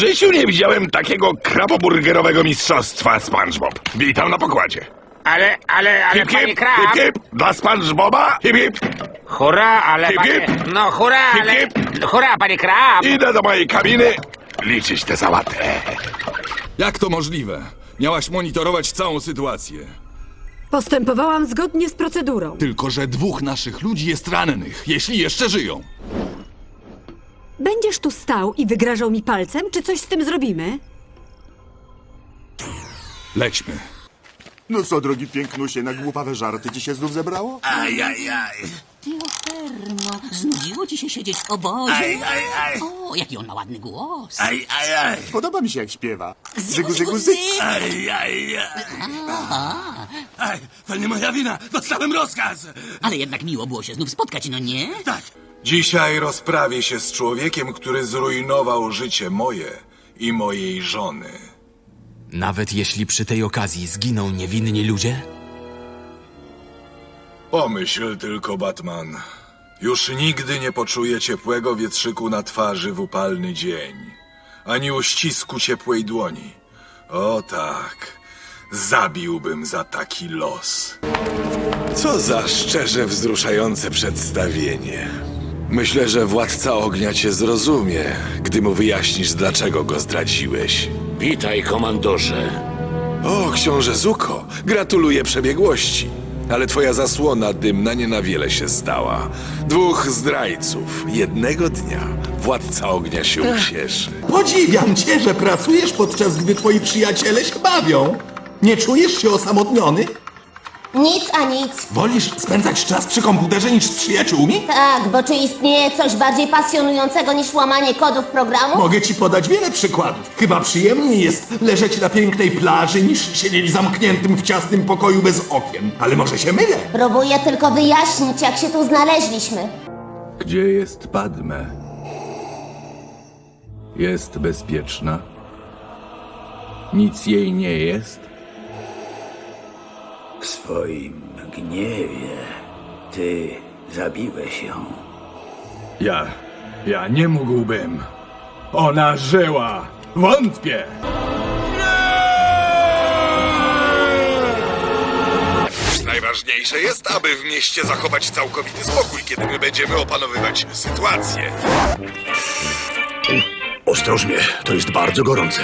W życiu nie widziałem takiego kraboburgerowego mistrzostwa, SpongeBob. Witam na pokładzie. Ale, ale, ale, Hip, panie hip, Krab! hip, hip, dla SpongeBoba, hip, hip. Hurra, ale Hip, panie... hip. No hurra, Hip, ale... hip. Hurra, panie Krab! Idę do mojej kabiny liczyć tę sałatę. Jak to możliwe? Miałaś monitorować całą sytuację. Postępowałam zgodnie z procedurą. Tylko, że dwóch naszych ludzi jest rannych, jeśli jeszcze żyją. Będziesz tu stał i wygrażał mi palcem, czy coś z tym zrobimy? Lećmy. No co, drogi pięknusie, na głupawe żarty ci się znów zebrało? Tiofermo, znudziło ci się siedzieć w obozie? O, jaki on ma ładny głos. Podoba mi się, jak śpiewa. Zygu, zygu, zyg. To nie moja wina, dostałem rozkaz! Ale jednak miło było się znów spotkać, no nie? Dzisiaj rozprawię się z człowiekiem, który zrujnował życie moje i mojej żony. Nawet jeśli przy tej okazji zginą niewinni ludzie? Pomyśl tylko, Batman. Już nigdy nie poczuję ciepłego wietrzyku na twarzy w upalny dzień, ani uścisku ciepłej dłoni. O tak, zabiłbym za taki los. Co za szczerze wzruszające przedstawienie. Myślę, że władca ognia cię zrozumie, gdy mu wyjaśnisz, dlaczego go zdradziłeś. Witaj, komandorze. O, książę Zuko, gratuluję przebiegłości. Ale twoja zasłona dymna nie na wiele się stała. Dwóch zdrajców. Jednego dnia władca ognia się ucieszy. Podziwiam cię, że pracujesz podczas gdy twoi przyjaciele się bawią. Nie czujesz się osamotniony? Nic a nic. Wolisz spędzać czas przy komputerze niż z przyjaciółmi? Tak, bo czy istnieje coś bardziej pasjonującego niż łamanie kodów programu? Mogę ci podać wiele przykładów. Chyba przyjemniej jest leżeć na pięknej plaży niż siedzieć zamkniętym w ciasnym pokoju bez okien. Ale może się mylę. Próbuję tylko wyjaśnić, jak się tu znaleźliśmy. Gdzie jest Padme? Jest bezpieczna? Nic jej nie jest? W swoim gniewie ty zabiłeś ją. Ja. Ja nie mógłbym. Ona żyła! Wątpię! Najważniejsze jest, aby w mieście zachować całkowity spokój, kiedy my będziemy opanowywać sytuację. Ostrożnie, to jest bardzo gorące.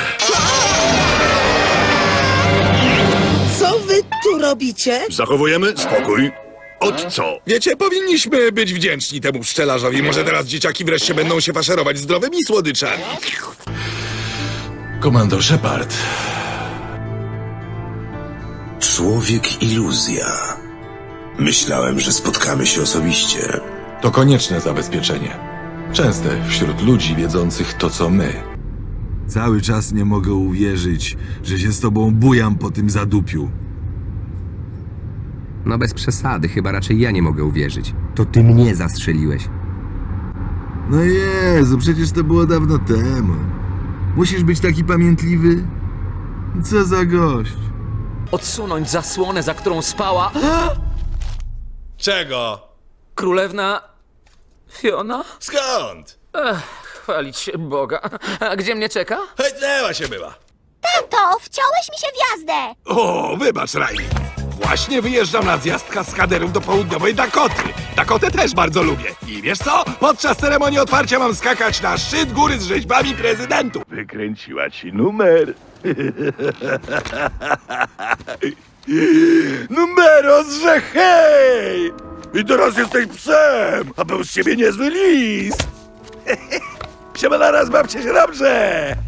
Co wy tu robicie? Zachowujemy spokój. Od co? Wiecie, powinniśmy być wdzięczni temu pszczelarzowi. Może teraz dzieciaki wreszcie będą się faszerować zdrowymi słodyczami. Komandor Shepard. Człowiek iluzja. Myślałem, że spotkamy się osobiście. To konieczne zabezpieczenie. Częste wśród ludzi wiedzących to, co my. Cały czas nie mogę uwierzyć, że się z tobą bujam po tym zadupiu. No bez przesady, chyba raczej ja nie mogę uwierzyć. To ty mnie zastrzeliłeś. No Jezu, przecież to było dawno temu. Musisz być taki pamiętliwy? Co za gość. Odsunąć zasłonę, za którą spała Czego? królewna Fiona? Skąd? Chwalić się Boga. A gdzie mnie czeka? Hejtnęła się była. To wciąłeś mi się w jazdę. O, wybacz, Riley. Właśnie wyjeżdżam na zjazd kaskaderów do południowej Dakoty. Dakotę też bardzo lubię. I wiesz co? Podczas ceremonii otwarcia mam skakać na szczyt góry z rzeźbami prezydentów. Wykręciła ci numer. Numero że hej! I teraz jesteś psem, a był z ciebie niezły lis. Siema na raz, bawcie się dobrze.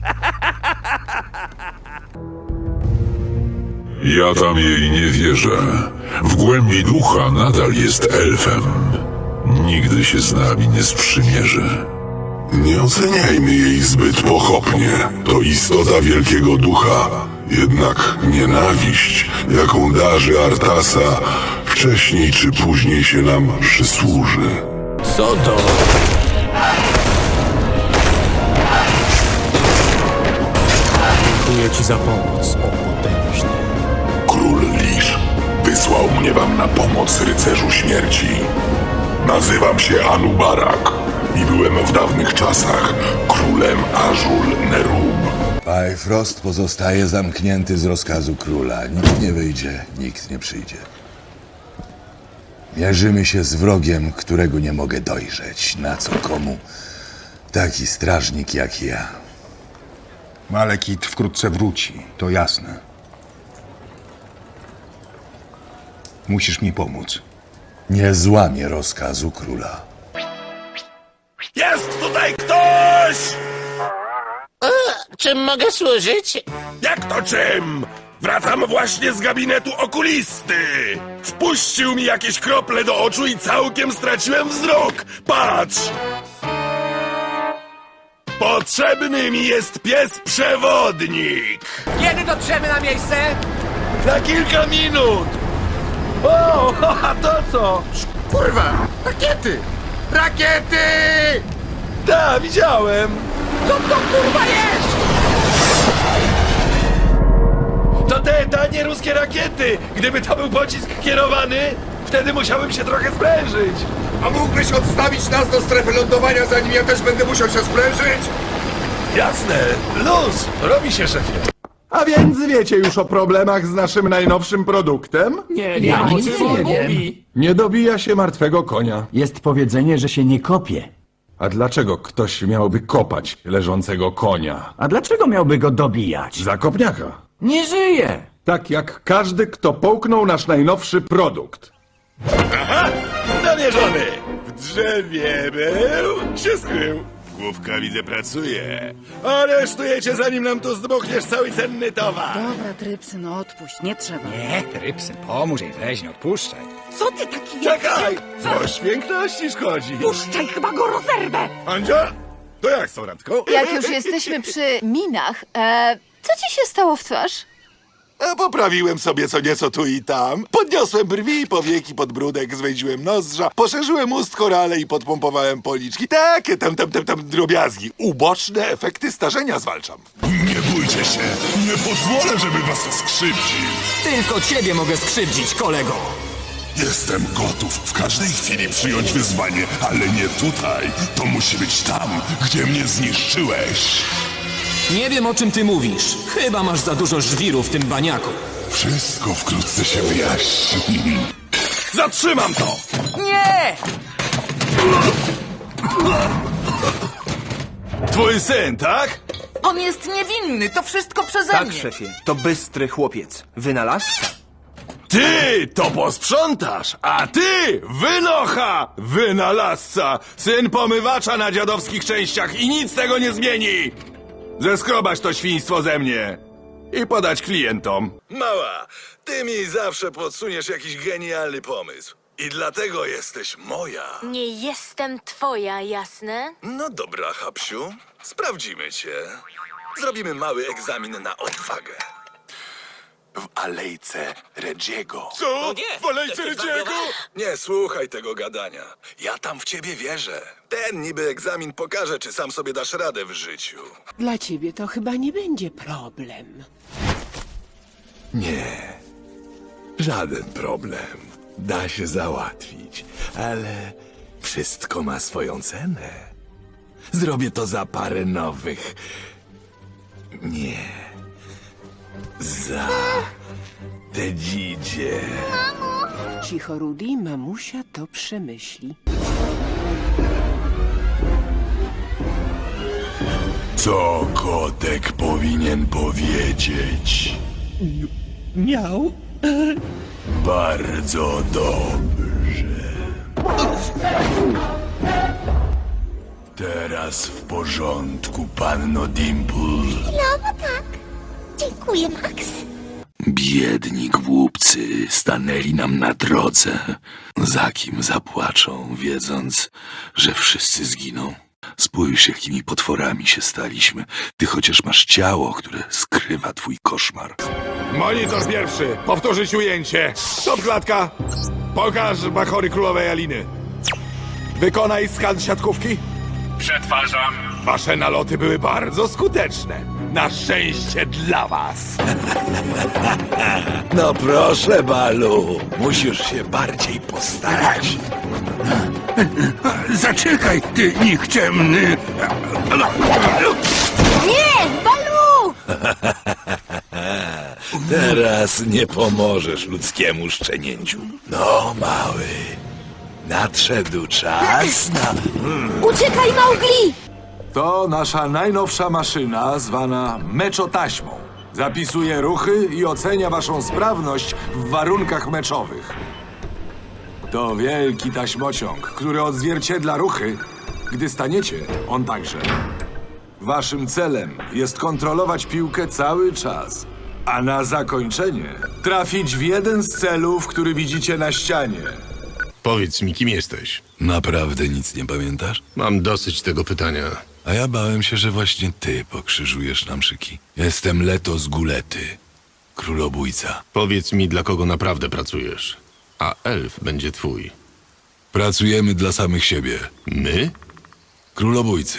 Ja tam jej nie wierzę. W głębi ducha nadal jest elfem. Nigdy się z nami nie sprzymierzy. Nie oceniajmy jej zbyt pochopnie. To istota wielkiego ducha. Jednak nienawiść, jaką darzy Artasa, wcześniej czy później się nam przysłuży. Co to? Dziękuję ci za pomoc, o potężny. Król Lisz wysłał mnie wam na pomoc, rycerzu śmierci. Nazywam się Anubarak i byłem w dawnych czasach królem Azul Neru. Bifrost pozostaje zamknięty z rozkazu króla. Nikt nie wyjdzie, nikt nie przyjdzie. Mierzymy się z wrogiem, którego nie mogę dojrzeć. Na co komu? Taki strażnik jak ja. Malekit wkrótce wróci, to jasne. Musisz mi pomóc. Nie złamie rozkazu króla. Jest tutaj ktoś! Czym mogę służyć? Jak to czym? Wracam właśnie z gabinetu okulisty. Wpuścił mi jakieś krople do oczu i całkiem straciłem wzrok. Patrz! Potrzebny mi jest pies przewodnik. Kiedy dotrzemy na miejsce? Na kilka minut. O, a to co? Kurwa! Rakiety! Rakiety! Da, widziałem. Co to kurwa jest? To te tanie ruskie rakiety. Gdyby to był pocisk kierowany, wtedy musiałbym się trochę sprężyć. A mógłbyś odstawić nas do strefy lądowania, zanim ja też będę musiał się sprężyć? Jasne, luz. Robi się, szefie. A więc wiecie już o problemach z naszym najnowszym produktem? Nie, nie, nic nie wiem. Nie dobija się martwego konia. Jest powiedzenie, że się nie kopie. A dlaczego ktoś miałby kopać leżącego konia? A dlaczego miałby go dobijać? Za kopniaka. Nie żyje! Tak jak każdy, kto połknął nasz najnowszy produkt. Aha, namierzony. W drzewie był, się skrył. Główka widzę pracuje. Aresztujecie zanim nam tu zdmuchniesz cały cenny towar. Dobra, Trypsy, no odpuść, nie trzeba. Nie, Trypsy, pomóż jej, weź, nie odpuszczaj. Co ty taki Czekaj! Coś piękności szkodzi. Puszczaj, chyba go rozerwę! Andzia, to jak z tą randką? Jak już jesteśmy przy minach, e, co ci się stało w twarz? Poprawiłem sobie co nieco tu i tam. Podniosłem brwi, powieki, podbródek, zwędziłem nozdrza, poszerzyłem ust korale i podpompowałem policzki. Takie tam, tam, tam, tam drobiazgi. Uboczne efekty starzenia zwalczam. Nie bójcie się, nie pozwolę, żeby was skrzywdził. Tylko ciebie mogę skrzywdzić, kolego! Jestem gotów w każdej chwili przyjąć wyzwanie, ale nie tutaj. To musi być tam, gdzie mnie zniszczyłeś. Nie wiem, o czym ty mówisz. Chyba masz za dużo żwiru w tym baniaku. Wszystko wkrótce się wyjaśni. Zatrzymam to! Nie! Twój syn, tak? On jest niewinny, to wszystko przeze Tak, mnie. szefie, to bystry chłopiec. Wynalazca. Ty to posprzątasz, a ty wynocha, wynalazca, syn pomywacza na dziadowskich częściach i nic tego nie zmieni. Zeskrobać to świństwo ze mnie i podać klientom. Mała, ty mi zawsze podsuniesz jakiś genialny pomysł. I dlatego jesteś moja. Nie jestem twoja, jasne? No dobra, Hapsiu. Sprawdzimy cię. Zrobimy mały egzamin na odwagę. W alejce Regiego. Co? W olejce Rydziego? Nie słuchaj tego gadania. Ja tam w ciebie wierzę. Ten niby egzamin pokaże, czy sam sobie dasz radę w życiu. Dla ciebie to chyba nie będzie problem. Nie. Żaden problem. Da się załatwić, ale wszystko ma swoją cenę. Zrobię to za parę nowych. Nie. Za te dzidzie. Cicho, Rudy, mamusia to przemyśli. Co kotek powinien powiedzieć? Miał. Bardzo dobrze. Teraz w porządku, panno Dimple. No tak. Dziękuję, Max. Biedni głupcy stanęli nam na drodze. Za kim zapłaczą, wiedząc, że wszyscy zginą? Spójrz, jakimi potworami się staliśmy. Ty chociaż masz ciało, które skrywa twój koszmar. Monitor pierwszy, powtórzyć ujęcie. Stop klatka. Pokaż bachory królowej Aliny. Wykonaj skan siatkówki. Przetwarzam. Wasze naloty były bardzo skuteczne. Na szczęście dla was. No proszę, Balu. Musisz się bardziej postarać. Zaczekaj, ty nikczemny. Nie, Balu! Teraz nie pomożesz ludzkiemu szczenięciu. No, mały. Nadszedł czas na... Uciekaj, Mowgli! To nasza najnowsza maszyna zwana meczotaśmą. Zapisuje ruchy i ocenia waszą sprawność w warunkach meczowych. To wielki taśmociąg, który odzwierciedla ruchy. Gdy staniecie, on także. Waszym celem jest kontrolować piłkę cały czas, a na zakończenie trafić w jeden z celów, który widzicie na ścianie. Powiedz mi, kim jesteś? Naprawdę nic nie pamiętasz? Mam dosyć tego pytania. A ja bałem się, że właśnie ty pokrzyżujesz nam szyki. Jestem Leto z Gulety, królobójca. Powiedz mi, dla kogo naprawdę pracujesz. A elf będzie twój. Pracujemy dla samych siebie. My? Królobójcy.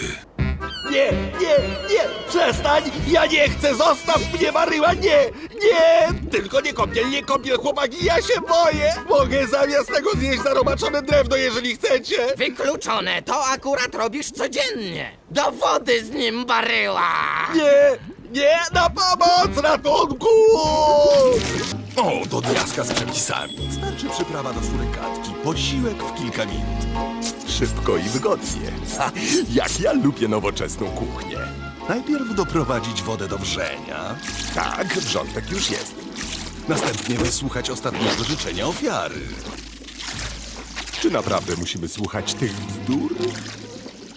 Nie, nie, nie, przestań! Ja nie chcę, zostaw mnie, Maryła, nie, nie! Tylko nie kąpiel, nie kąpiel, chłopaki, ja się boję! Mogę zamiast tego zjeść zarobaczone drewno, jeżeli chcecie! Wykluczone, to akurat robisz codziennie. Do wody z nim baryła! Nie, nie, na pomoc, ratunku! O, do diaska z przepisami. Starczy przyprawa do surykatki, posiłek w kilka minut. Szybko i wygodnie. Ha, jak ja lubię nowoczesną kuchnię. Najpierw doprowadzić wodę do wrzenia. Tak, wrzątek już jest. Następnie wysłuchać ostatniego życzenia ofiary. Czy naprawdę musimy słuchać tych bzdur?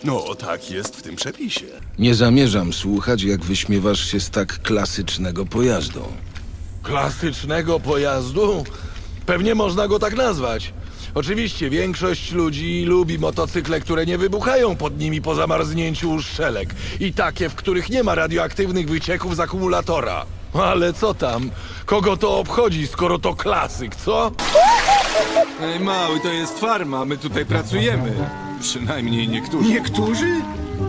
No, tak jest w tym przepisie. Nie zamierzam słuchać, jak wyśmiewasz się z tak klasycznego pojazdu. Klasycznego pojazdu? Pewnie można go tak nazwać. Oczywiście większość ludzi lubi motocykle, które nie wybuchają pod nimi po zamarznięciu uszczelek i takie, w których nie ma radioaktywnych wycieków z akumulatora. Ale co tam? Kogo to obchodzi, skoro to klasyk, co? Ej, mały, to jest farma, my tutaj pracujemy. Przynajmniej niektórzy. Niektórzy?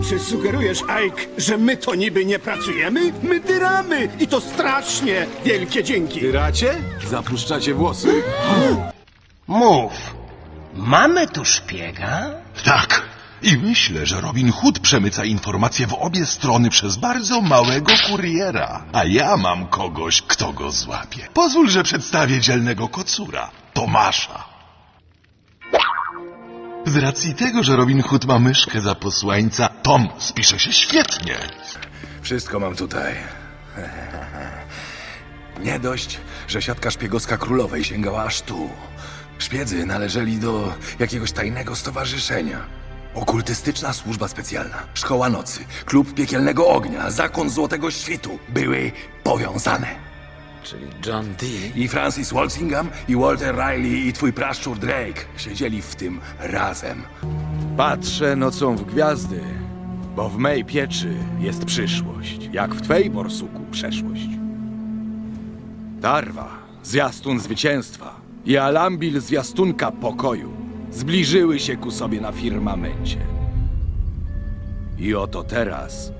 Czy sugerujesz, Ike, że my to niby nie pracujemy? My dyramy i to strasznie! Wielkie dzięki! Tyracie? Zapuszczacie włosy. Mów, mamy tu szpiega? Tak. I myślę, że Robin Hood przemyca informacje w obie strony przez bardzo małego kuriera. A ja mam kogoś, kto go złapie. Pozwól, że przedstawię dzielnego kocura, Tomasza. Z racji tego, że Robin Hood ma myszkę za posłańca, Tom spisze się świetnie. Wszystko mam tutaj. Nie dość, że siatka szpiegowska królowej sięgała aż tu. Szpiedzy należeli do jakiegoś tajnego stowarzyszenia. Okultystyczna służba specjalna, szkoła nocy, klub piekielnego ognia, zakon złotego świtu były powiązane. Czyli John Dee. I Francis Walsingham, i Walter Riley, i twój praszczur Drake siedzieli w tym razem. Patrzę nocą w gwiazdy, bo w mej pieczy jest przyszłość, jak w twej, borsuku, przeszłość. Tarwa, zwiastun zwycięstwa i Alambil, zwiastunka pokoju, zbliżyły się ku sobie na firmamencie. I oto teraz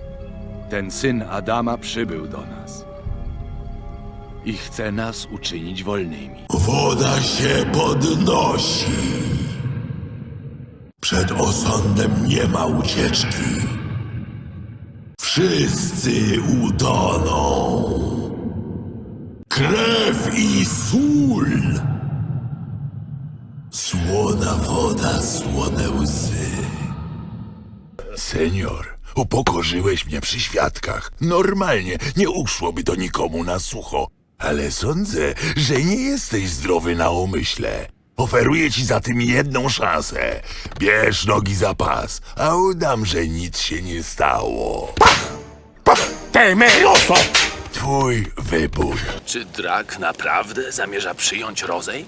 ten syn Adama przybył do nas i chce nas uczynić wolnymi. Woda się podnosi. Przed osądem nie ma ucieczki. Wszyscy utoną. Krew i sól. Słona woda, słone łzy. Senior, upokorzyłeś mnie przy świadkach. Normalnie nie uszłoby to nikomu na sucho. Ale sądzę, że nie jesteś zdrowy na umyśle. Oferuję ci za tym jedną szansę. Bierz nogi za pas, a udam, że nic się nie stało. Temeroso! Twój wybór. Czy Drak naprawdę zamierza przyjąć Rozej?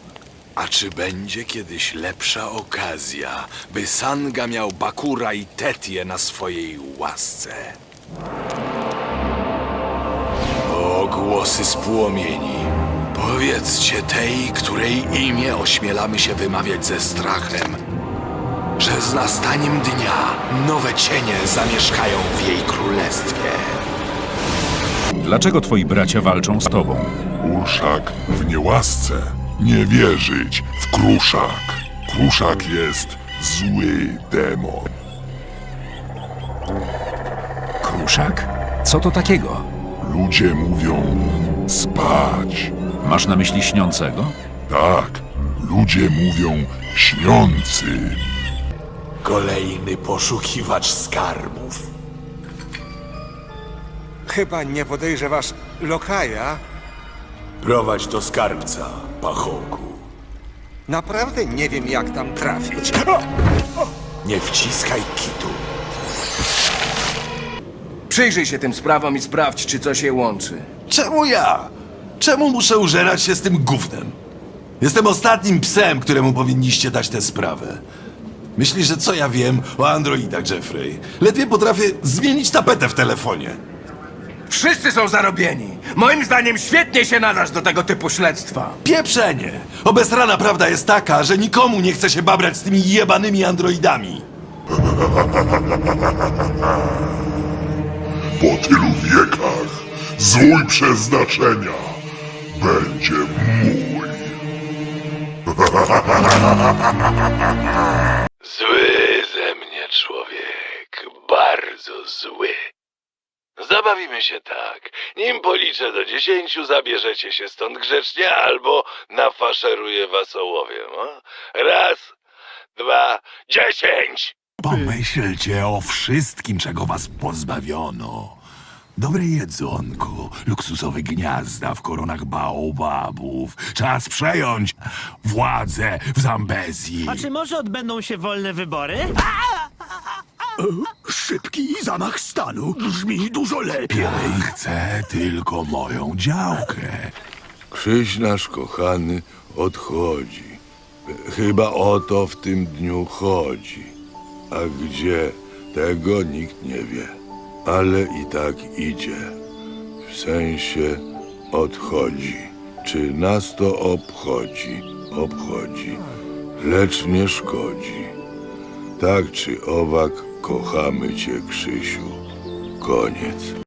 A czy będzie kiedyś lepsza okazja, by Sanga miał Bakura i Tetię na swojej łasce? O głosy z płomieni, powiedzcie tej, której imię ośmielamy się wymawiać ze strachem, że z nastaniem dnia nowe cienie zamieszkają w jej królestwie. Dlaczego twoi bracia walczą z tobą? Urszak w niełasce. Nie wierzyć w kruszak. Kruszak jest zły demon. Kruszak? Co to takiego? Ludzie mówią Spać. Masz na myśli śniącego? Tak, ludzie mówią śniący. Kolejny poszukiwacz skarbów. Chyba nie podejrzewasz lokaja? Prowadź do skarbca, pachołku. Naprawdę nie wiem, jak tam trafić. Nie wciskaj kitu. Przyjrzyj się tym sprawom i sprawdź, czy coś je łączy. Czemu ja? Czemu muszę użerać się z tym gównem? Jestem ostatnim psem, któremu powinniście dać tę sprawę. Myślisz, że co ja wiem o androidach, Jeffrey? Ledwie potrafię zmienić tapetę w telefonie. Wszyscy są zarobieni. Moim zdaniem świetnie się nadasz do tego typu śledztwa. Pieprzenie! Obesrana prawda jest taka, że nikomu nie chce się babrać z tymi jebanymi androidami. Po tylu wiekach zwój przeznaczenia będzie mój. Zły ze mnie człowiek, bardzo zły. Zabawimy się tak. Nim policzę do dziesięciu, zabierzecie się stąd grzecznie, albo nafaszeruję was ołowiem. O? Raz, dwa, dziesięć! Pomyślcie o wszystkim, czego was pozbawiono. Dobre jedzonko, luksusowe gniazda w koronach baobabów. Czas przejąć władzę w Zambezji. A czy może odbędą się wolne wybory? Szybki zamach stanu brzmi dużo lepiej. Chcę tylko moją działkę. Krzyś nasz kochany odchodzi. Chyba o to w tym dniu chodzi. A gdzie, tego nikt nie wie. Ale i tak idzie. W sensie odchodzi. Czy nas to obchodzi? Obchodzi. Lecz nie szkodzi. Tak czy owak, kochamy cię, Krzysiu. Koniec.